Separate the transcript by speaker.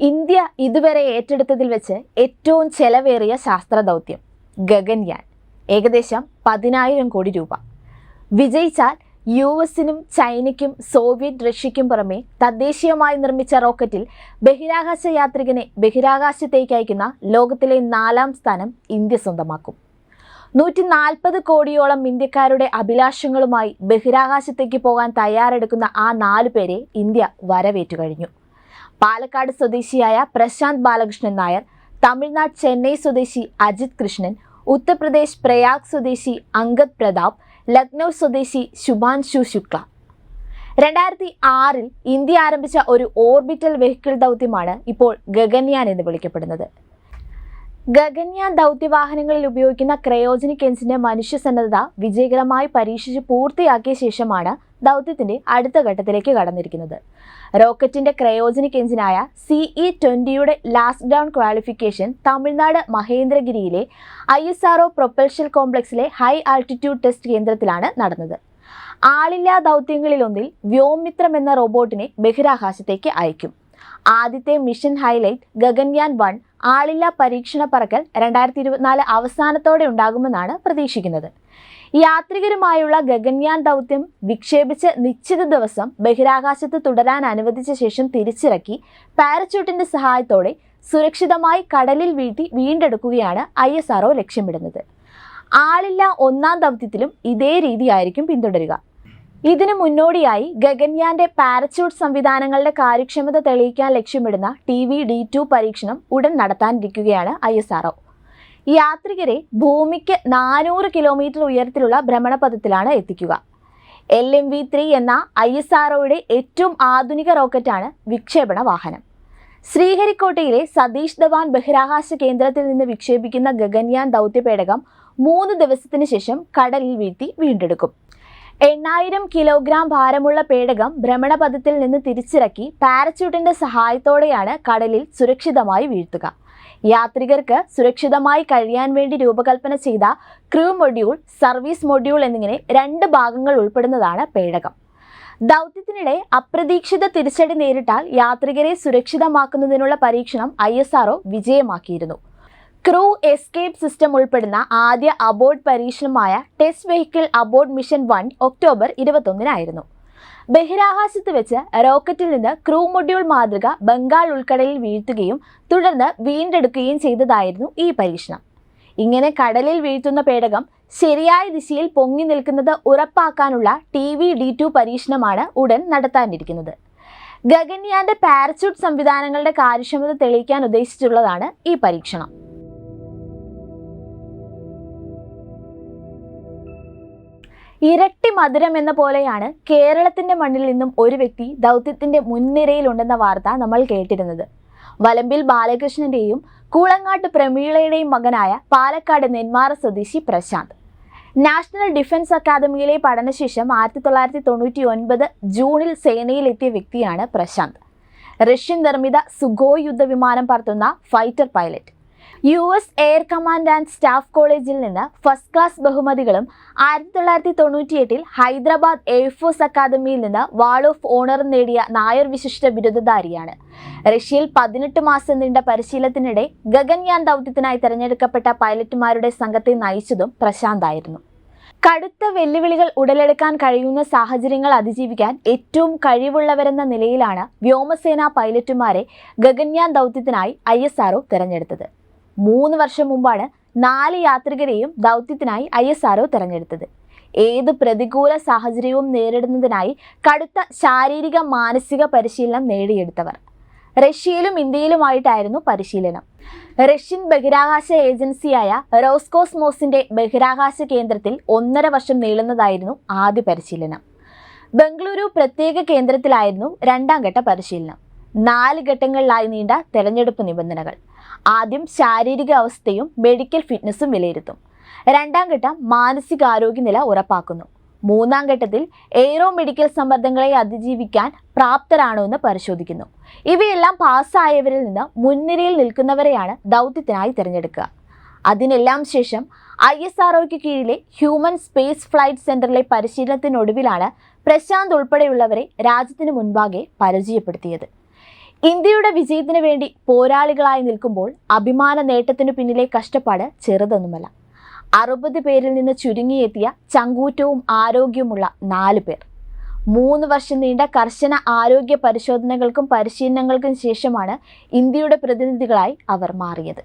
Speaker 1: India ഇതുവരെ ഏറ്റെടുത്തതിൽ വെച്ച് ഏറ്റവും ചെലവേറിയ ശാസ്ത്ര ദൗത്യം ഗഗൻയാൻ. ഏകദേശം പതിനായിരം കോടി രൂപ. വിജയിച്ചാൽ യു എസിനും ചൈനയ്ക്കും സോവിയറ്റ് റഷ്യയ്ക്കും പുറമെ തദ്ദേശീയമായി നിർമ്മിച്ച റോക്കറ്റിൽ ബഹിരാകാശ യാത്രികനെ ബഹിരാകാശത്തേക്ക് അയക്കുന്ന ലോകത്തിലെ നാലാം സ്ഥാനം ഇന്ത്യ സ്വന്തമാക്കും. നൂറ്റി നാൽപ്പത് കോടിയോളം ഇന്ത്യക്കാരുടെ അഭിലാഷങ്ങളുമായി ബഹിരാകാശത്തേക്ക് പോകാൻ തയ്യാറെടുക്കുന്ന ആ നാലു പേരെ ഇന്ത്യ വരവേറ്റു കഴിഞ്ഞു പാലക്കാട് സ്വദേശിയായ പ്രശാന്ത് ബാലകൃഷ്ണൻ നായർ തമിഴ്നാട് ചെന്നൈ സ്വദേശി അജിത് കൃഷ്ണൻ ഉത്തർപ്രദേശ് പ്രയാഗ് സ്വദേശി അങ്കദ് പ്രതാപ് ലക്നൗ സ്വദേശി ശുഭാൻശു ശുക്ല. രണ്ടായിരത്തി ആറിൽ ഇന്ത്യ ആരംഭിച്ച ഒരു ഓർബിറ്റൽ വെഹിക്കിൾ ദൗത്യമാണ് ഇപ്പോൾ ഗഗൻയാൻ എന്ന് വിളിക്കപ്പെടുന്നത്. ഗഗൻയാൻ ദൗത്യവാഹനങ്ങളിൽ ഉപയോഗിക്കുന്ന ക്രയോജനിക് എൻജിന്റെ മനുഷ്യസന്നദ്ധത വിജയകരമായി പരീക്ഷിച്ച് പൂർത്തിയാക്കിയ ശേഷമാണ് ദൗത്യത്തിന്റെ അടുത്ത ഘട്ടത്തിലേക്ക് കടന്നിരിക്കുന്നത്. റോക്കറ്റിന്റെ ക്രയോജനിക് എഞ്ചിനായ സിഇ ട്വന്റിയുടെ last down qualification Tamil Nadu മഹേന്ദ്രഗിരിയിലെ I S R O propulsion കോംപ്ലക്സിലെ high altitude test കേന്ദ്രത്തിലാണ് നടന്നത്. ആളില്ലാ ദൗത്യങ്ങളിലൊന്നിൽ വ്യോമിത്രം എന്ന റോബോട്ടിനെ ബഹിരാകാശത്തേക്ക് അയക്കും. ആദ്യത്തെ മിഷൻ ഹൈലൈറ്റ് ഗഗൻയാൻ വൺ ആളില്ലാ പരീക്ഷണ പറക്കൽ രണ്ടായിരത്തി ഇരുപത്തിനാല് അവസാനത്തോടെ ഉണ്ടാകുമെന്നാണ് പ്രതീക്ഷിക്കുന്നത്. യാത്രികരുമായുള്ള ഗഗൻയാൻ ദൗത്യം വിക്ഷേപിച്ച് നിശ്ചിത ദിവസം ബഹിരാകാശത്ത് തുടരാൻ അനുവദിച്ച ശേഷം തിരിച്ചിറക്കി പാരച്യൂട്ടിന്റെ സഹായത്തോടെ സുരക്ഷിതമായി കടലിൽ വീഴ്ത്തി വീണ്ടെടുക്കുകയാണ് ഐ എസ് ആർഒ ലക്ഷ്യമിടുന്നത്. ആളില്ല ഒന്നാം ദൗത്യത്തിലും ഇതേ രീതിയായിരിക്കും പിന്തുടരുക. ഇതിനു മുന്നോടിയായി ഗഗൻയാന്റെ പാരച്യൂട്ട് സംവിധാനങ്ങളുടെ കാര്യക്ഷമത തെളിയിക്കാൻ ലക്ഷ്യമിടുന്ന ടി വി ഡി ടു പരീക്ഷണം ഉടൻ നടത്താനിരിക്കുകയാണ് ഐ എസ് ആർഒ യാത്രികരെ ഭൂമിക്ക് നാനൂറ് കിലോമീറ്റർ ഉയരത്തിലുള്ള ഭ്രമണപഥത്തിലാണ് എത്തിക്കുക. എൽ എം വി ത്രീ എന്ന ഐ എസ് ആർഒയുടെ ഏറ്റവും ആധുനിക റോക്കറ്റാണ് വിക്ഷേപണ വാഹനം. ശ്രീഹരിക്കോട്ടയിലെ സതീഷ് ധവാൻ ബഹിരാകാശ കേന്ദ്രത്തിൽ നിന്ന് വിക്ഷേപിക്കുന്ന ഗഗൻയാൻ ദൗത്യപേടകം മൂന്ന് ദിവസത്തിന് ശേഷം കടലിൽ വീഴ്ത്തി വീണ്ടെടുക്കും. എണ്ണായിരം കിലോഗ്രാം ഭാരമുള്ള പേടകം ഭ്രമണപഥത്തിൽ നിന്ന് തിരിച്ചിറക്കി പാരച്യൂട്ടിന്റെ സഹായത്തോടെയാണ് കടലിൽ സുരക്ഷിതമായി വീഴ്ത്തുക. യാത്രികർക്ക് സുരക്ഷിതമായി കഴിയാൻ വേണ്ടി രൂപകൽപ്പന ചെയ്ത ക്രൂ മൊഡ്യൂൾ സർവീസ് മൊഡ്യൂൾ എന്നിങ്ങനെ രണ്ട് ഭാഗങ്ങൾ ഉൾപ്പെടുന്നതാണ് പേടകം. ദൗത്യത്തിനിടെ അപ്രതീക്ഷിത തിരിച്ചടി നേരിട്ടാൽ യാത്രികരെ സുരക്ഷിതമാക്കുന്നതിനുള്ള പരീക്ഷണം ഐ വിജയമാക്കിയിരുന്നു. ക്രൂ എസ്കേപ്പ് സിസ്റ്റം ഉൾപ്പെടുന്ന ആദ്യ abort പരീക്ഷണമായ test vehicle abort mission one October ഇരുപത്തൊന്നിനായിരുന്നു. ബഹിരാകാശത്ത് വെച്ച് റോക്കറ്റിൽ നിന്ന് ക്രൂ മൊഡ്യൂൾ മാതൃക ബംഗാൾ ഉൾക്കടലിൽ വീഴ്ത്തുകയും തുടർന്ന് വീണ്ടെടുക്കുകയും ചെയ്തതായിരുന്നു ഈ പരീക്ഷണം. ഇങ്ങനെ കടലിൽ വീഴ്ത്തുന്ന പേടകം ശരിയായ ദിശയിൽ പൊങ്ങി നിൽക്കുന്നത് ഉറപ്പാക്കാനുള്ള ടി വി ഡി ടു പരീക്ഷണമാണ് ഉടൻ നടത്താനിരിക്കുന്നത്. ഗഗൻയാന്റെ പാരച്യൂട്ട് സംവിധാനങ്ങളുടെ കാര്യക്ഷമത തെളിയിക്കാൻ ഉദ്ദേശിച്ചുള്ളതാണ് ഈ പരീക്ഷണം. ഇരട്ടി മധുരം എന്ന പോലെയാണ് കേരളത്തിന്റെ മണ്ണിൽ നിന്നും ഒരു വ്യക്തി ദൗത്യത്തിന്റെ മുൻനിരയിലുണ്ടെന്ന വാർത്ത നമ്മൾ കേട്ടിരുന്നത്. വലമ്പിൽ ബാലകൃഷ്ണന്റെയും കൂളങ്ങാട്ട് പ്രമീളയുടെയും മകനായ പാലക്കാട് നെന്മാറ സ്വദേശി പ്രശാന്ത്. നാഷണൽ ഡിഫൻസ് അക്കാദമിയിലെ പഠനശേഷം ആയിരത്തി തൊള്ളായിരത്തി തൊണ്ണൂറ്റി ഒൻപത് ജൂണിൽ സേനയിലെത്തിയ വ്യക്തിയാണ് പ്രശാന്ത്. റഷ്യൻ നിർമ്മിത സുഖോയ് യുദ്ധവിമാനം പറത്തുന്ന fighter pilot. U S air command and staff കോളേജിൽ നിന്ന് ഫസ്റ്റ് ക്ലാസ് ബഹുമതികളും ആയിരത്തി തൊള്ളായിരത്തി തൊണ്ണൂറ്റിയെട്ടിൽ ഹൈദരാബാദ് എയർഫോഴ്സ് അക്കാദമിയിൽ നിന്ന് വാൾ ഓഫ് ഓണർ നേടിയ നായർ വിശിഷ്ട ബിരുദധാരിയാണ്. റഷ്യയിൽ പതിനെട്ട് മാസം നീണ്ട പരിശീലനത്തിനിടെ ഗഗൻയാൻ ദൗത്യത്തിനായി തെരഞ്ഞെടുക്കപ്പെട്ട പൈലറ്റുമാരുടെ സംഘത്തെ നയിച്ചതും പ്രശാന്തായിരുന്നു. കടുത്ത വെല്ലുവിളികൾ ഉടലെടുക്കാൻ കഴിയുന്ന സാഹചര്യങ്ങൾ അതിജീവിക്കാൻ ഏറ്റവും കഴിവുള്ളവരെന്ന നിലയിലാണ് വ്യോമസേന പൈലറ്റുമാരെ ഗഗൻയാൻ ദൗത്യത്തിനായി ഐ എസ് തിരഞ്ഞെടുത്തത്. മൂന്ന് വർഷം മുമ്പാണ് നാല് യാത്രികരെയും ദൗത്യത്തിനായി ഐ എസ് ആർഒ തെരഞ്ഞെടുത്തത്. ഏത് പ്രതികൂല സാഹചര്യവും നേരിടുന്നതിനായി കടുത്ത ശാരീരിക മാനസിക പരിശീലനം നേടിയെടുത്തവർ. റഷ്യയിലും ഇന്ത്യയിലുമായിട്ടായിരുന്നു പരിശീലനം. റഷ്യൻ ബഹിരാകാശ ഏജൻസിയായ റോസ്കോസ്മോസിന്റെ ബഹിരാകാശ കേന്ദ്രത്തിൽ ഒന്നര വർഷം നീളുന്നതായിരുന്നു ആദ്യ പരിശീലനം. ബംഗളൂരു പ്രത്യേക കേന്ദ്രത്തിലായിരുന്നു രണ്ടാം ഘട്ട പരിശീലനം. നാല് ഘട്ടങ്ങളിലായി നീണ്ട തെരഞ്ഞെടുപ്പ് നിബന്ധനകൾ. ആദ്യം ശാരീരിക അവസ്ഥയും മെഡിക്കൽ ഫിറ്റ്നസ്സും വിലയിരുത്തും. രണ്ടാം ഘട്ടം മാനസികാരോഗ്യനില ഉറപ്പാക്കുന്നു. മൂന്നാം ഘട്ടത്തിൽ എയ്റോ മെഡിക്കൽ സമ്മർദ്ദങ്ങളെ അതിജീവിക്കാൻ പ്രാപ്തരാണോ എന്ന് പരിശോധിക്കുന്നു. ഇവയെല്ലാം പാസ്സായവരിൽ നിന്ന് മുൻനിരയിൽ നിൽക്കുന്നവരെയാണ് ദൗത്യത്തിനായി തിരഞ്ഞെടുക്കുക. അതിനെല്ലാം ശേഷം ഐ എസ് ആർഒയ്ക്ക് കീഴിലെ ഹ്യൂമൻ സ്പേസ് ഫ്ലൈറ്റ് സെന്ററിലെ പരിശീലനത്തിനൊടുവിലാണ് പ്രശാന്ത് ഉൾപ്പെടെയുള്ളവരെ രാജ്യത്തിന് മുൻപാകെ പരിചയപ്പെടുത്തിയത്. ഇന്ത്യയുടെ വിജയത്തിന് വേണ്ടി പോരാളികളായി നിൽക്കുമ്പോൾ അഭിമാന നേട്ടത്തിനു പിന്നിലെ കഷ്ടപ്പാട് ചെറുതൊന്നുമല്ല. അറുപത് പേരിൽ നിന്ന് ചുരുങ്ങിയെത്തിയ ചങ്കൂറ്റവും ആരോഗ്യവുമുള്ള നാല് പേർ. മൂന്ന് വർഷം നീണ്ട കർശന ആരോഗ്യ പരിശോധനകൾക്കും പരിശീലനങ്ങൾക്കും ശേഷമാണ് ഇന്ത്യയുടെ പ്രതിനിധികളായി അവർ മാറിയത്.